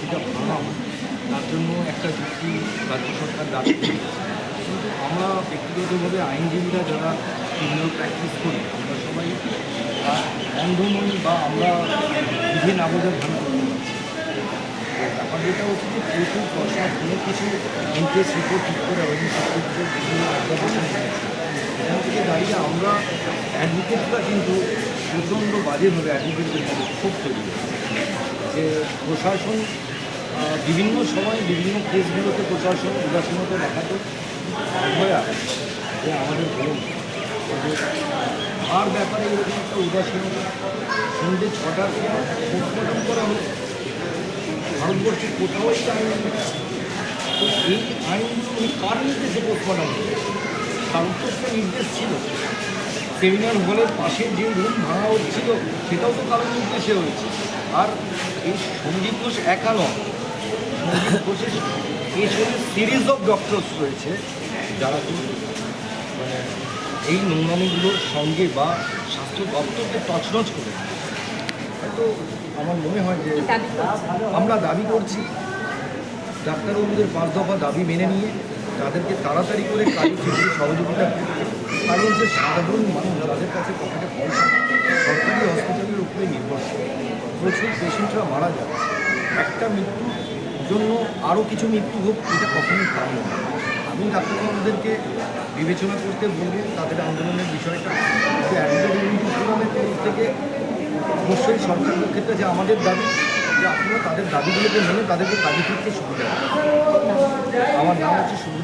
যেটা হয় তার জন্য একটা যুক্তি রাজ্য সরকার দাবি। কিন্তু আমরা ব্যক্তিগতভাবে আইনজীবীরা যারা ক্রিমিনাল প্র্যাকটিস করি, আমরা সবাই অন্ধমনি বা আমরা বুঝে না ভান করতে পারছি ব্যাপার যেটা হচ্ছে যে প্রচুর প্রশ্ন কোনো কিছু ইন্টারেস্ট রিপোর্ট ঠিক করে হয়নি সেক্ষেত্রে বিভিন্ন অবজারভেশন এখান থেকে দাঁড়িয়ে আমরা অ্যাডভোকেটরা কিন্তু প্রচণ্ড বাজেভাবে অ্যাডভোকেটদের ক্ষোভ তৈরি হয়েছে। যে প্রশাসন বিভিন্ন সময় বিভিন্ন কেসগুলোতে প্রশাসন উদাসীনতা দেখাতো আছে যে আমাদের বলুন আর ব্যাপারে এরকম একটা উদাসীনতা সন্ধ্যে ছটার সময় পোস্টমর্টম করা হলো। ভারতবর্ষে কোথাও আইন তো এই আইনগুলো কার নির্দেশে পোস্টমর্টম হলো কারণ নির্দেশ ছিল। সেমিনার হলের পাশের যে রুম ভাড়া হচ্ছিল, সেটাও তো কারণ নির্দেশে হয়েছে। আর এই সঞ্জীব ঘোষ একা নয় সঞ্জীব ঘোষের পেছনে সিরিজ অফ ডক্টরস রয়েছে, যারা কিন্তু মানে এই নোংরামিগুলোর সঙ্গে বা স্বাস্থ্য দপ্তরকে তছনছ করে হয়তো আমার মনে হয় যে? আমরা দাবি করছি, ডাক্তারবাবুদের পাঁচ দফা দাবি মেনে নিয়ে তাদেরকে তাড়াতাড়ি করে কাজে সহযোগিতা কারণ যে সাধারণ মানুষ তাদের কাছে পকেটে পয়সা প্রচুর পেশেন্টরা মারা যাচ্ছে একটা মৃত্যুর জন্য আরও কিছু মৃত্যু হোক, এটা কখনোই কাম্য নয়। আমি ডাক্তারবাবুদেরকে বিবেচনা করতে বলব, তাদের আন্দোলনের বিষয়টা যে অ্যাডভোকেট তরফ থেকে অবশ্যই সরকারের ক্ষেত্রে যে আমাদের দাবি, যে আপনারা তাদের দাবিগুলোকে মেনে তাদেরকে কাজে ফিরতে সুবিধা। আমার নাম হচ্ছে শুভদীপ